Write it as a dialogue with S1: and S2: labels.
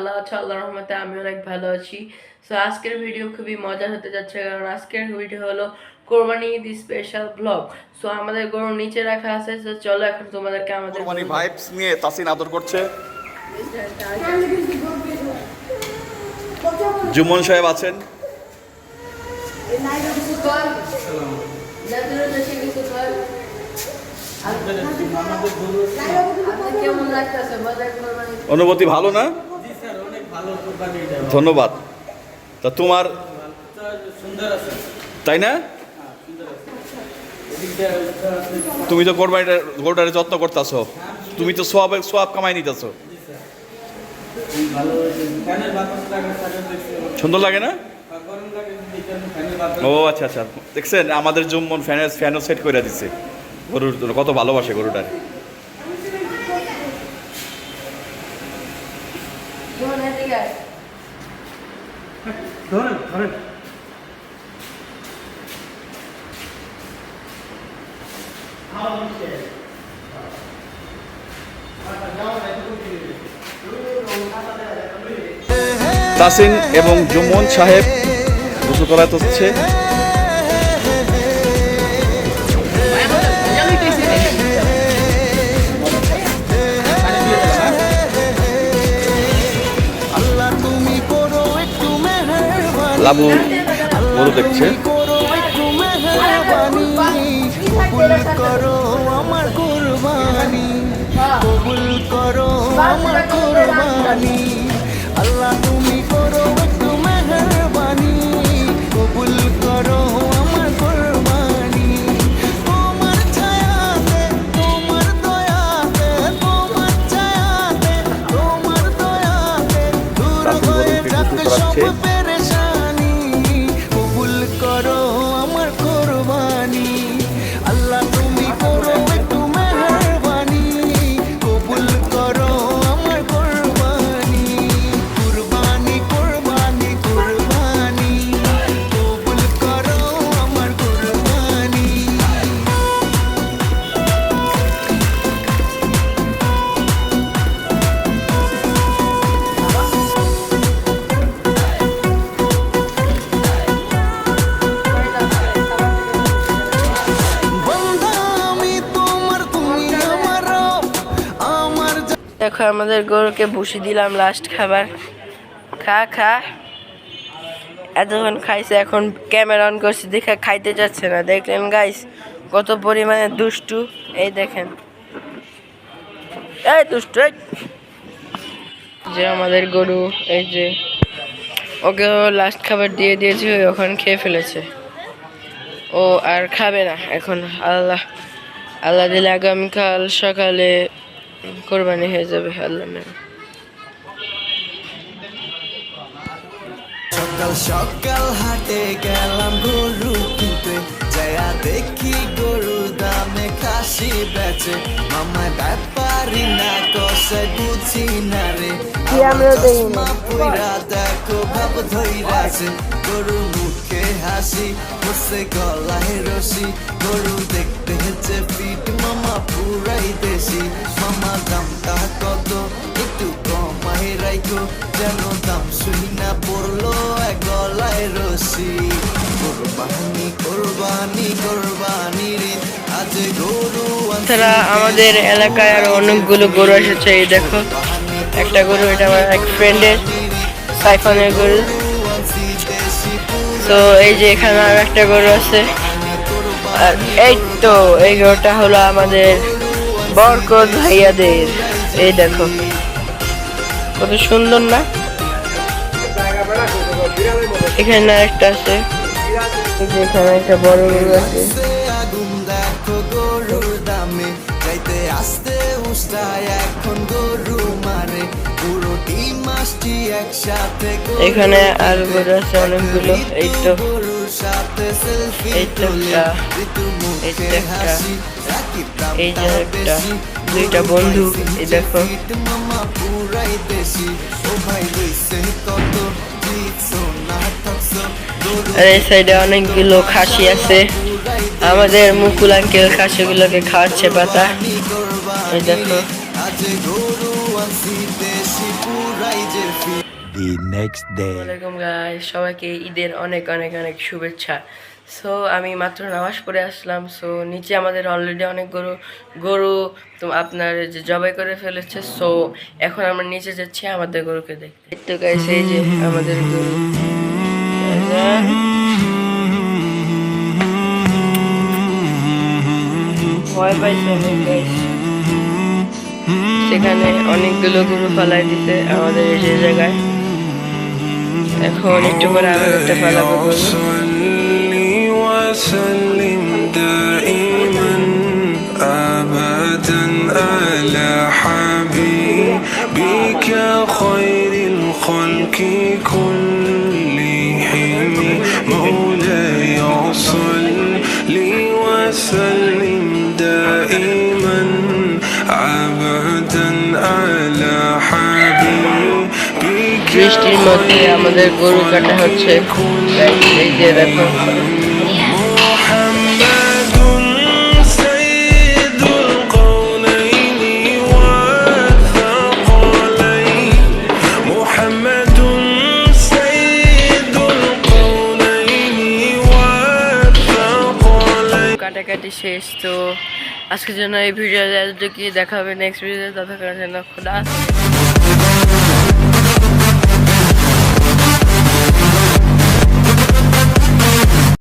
S1: ভালো আছো আল্লাহ রহমতে আমি অনেক ভালো আছি। সো আজকের ভিডিও খুবই মজার হতে যাচ্ছে কারণ আজকের ভিডিও হলো কোরবানি ঈদ স্পেশাল ব্লগ সো আমাদের গরু নিচে রাখা আছে তো চলো এখন তোমাদেরকে আমাদের
S2: কোরবানি ভাইবস নিয়ে তাসিন আদর করছে। জুমন সাহেব আছেন। অনুভূতি ভালো না
S3: জি স্যার অনেক ভালো কোরবানি এটা
S2: ধন্যবাদ। তা তোমার তাই না? তুমি তো কোরবানিটা গরুটারে যত্ন করতেছো। তুমি তো সোয়াব সোয়াব কামাই নিতেছো। সুন্দর লাগে না?
S3: বাতাস
S2: ও আচ্ছা আচ্ছা। দেখছেন আমাদের জুম্মন ফ্যানের ফ্যানও সেট করে দিচ্ছে গরুর কত ভালোবাসে গরুটার।
S3: ধরেন ধরেন।
S2: তাসিন এবং জুমন সাহেব দুশো তলায় হচ্ছে লাবু গরু দেখছে
S4: কবুল করো আমার কুরবানি কবুল করো আমার কুরবানি আল্লাহ তুমি করো একটু মেহেরবানি কবুল করো আমার কুরবানি তোমার ছায়াতে তোমার দয়াতে তোমার ছায়াতে তোমার দয়াতে দূর হয়ে
S1: দেখো, আমাদের গরুকে বসি দিলাম লাস্ট খাবার। খা খা। এতক্ষণ খাইছে, এখন ক্যামেরা অন করছি, দেখে খাইতে যাচ্ছে না। দেখলেন গাইস কত পরিমাণে দুষ্টু। এই দেখেন। এই দুষ্টু। যে আমাদের গরু, এই যে ওকে লাস্ট খাবার দিয়ে দিয়েছি ওখানে খেয়ে ফেলেছে। ও আর খাবে না, এখন আল্লাহ আল্লাহ দিলে আগামীকাল সকালে কোরবানি হয়ে যাবে আল্লাহ
S4: সকাল সকাল হাটে গেলাম গরু কিনতে। যায়া দেখি গরু দামে খাসি বেচে। মামা ব্যাপারি না কষে বুঝি না রে। আমার চশমা পইরা দেখো ভাব ধইরাছে গরু মুখে হাসি বসে গলায় রসি গরু দেখতে যে পিট মামা পুরাই দেশি। মামা দামটা কত? একটু কমাই রাইখো যেন দাম শুই না পড়ল এক গলায় রসি কোরবানি কোরবানি কোরবানি রে আজ গরু
S1: তাছাড়া আমাদের এলাকায় আরও অনেকগুলো গরু এসেছে এই দেখো। একটা গরু এটা আমার এক ফ্রেন্ডের সাইফনের গরু। তো এই যে এখানে আর একটা গরু আছে। আর এই তো, এই গরুটা হলো আমাদের বরকত ভাইয়াদের। এই দেখো, কত সুন্দর না? এখানে আর একটা আছে এখানে একটা বড় গরু আছে।
S4: আসতে উস্তায় এখন গরু মারে পুরোটি মাছটি একসাথে
S1: এখানে আর গরু আছে অনেকগুলো। এই তো
S4: সাথে সেলফি
S1: এই তো একটা। এই যে একটা। দুইটা বন্ধু এই দেখো।
S4: মামা পুরাই দেশি। ও ভাই রইছে কত দিচ্ছো না থাকছো
S1: আর এই সাইডে অনেকগুলো খাসি আছে। আমাদের মুকুল আঙ্কেল খাসিগুলোকে খাওয়াচ্ছে পাতা। এই দেখো। সবাইকে ঈদের অনেক অনেক অনেক শুভেচ্ছা। সো আমি মাত্র নামাজ পড়ে আসলাম। সো নিচে আমাদের অলরেডি অনেক গরু গরু তো আপনার যে জবাই করে ফেলেছে। সো এখন আমরা নিচে যাচ্ছি আমাদের গরুকে দেখতে। তো গাইস এই যে আমাদের গরু। ভয় পাইছে অনেক guys। সেখানে অনেকগুলো গরু ফালাই দিছে আমাদের এই যে জায়গায় এখন একটু পরে আরো একটা ফালাবো গরু
S5: صل وسلم دائما ابدا على حبيبك خير الخلق كلهم
S1: বৃষ্টির মধ্যে আমাদের গরু কাটা হচ্ছে। এই যে দেখো। কাটাকাটি শেষ তো আজকের জন্য এই ভিডিও এতটুকু দেখা হবে নেক্সট ভিডিওতে খোদা হাফেজ।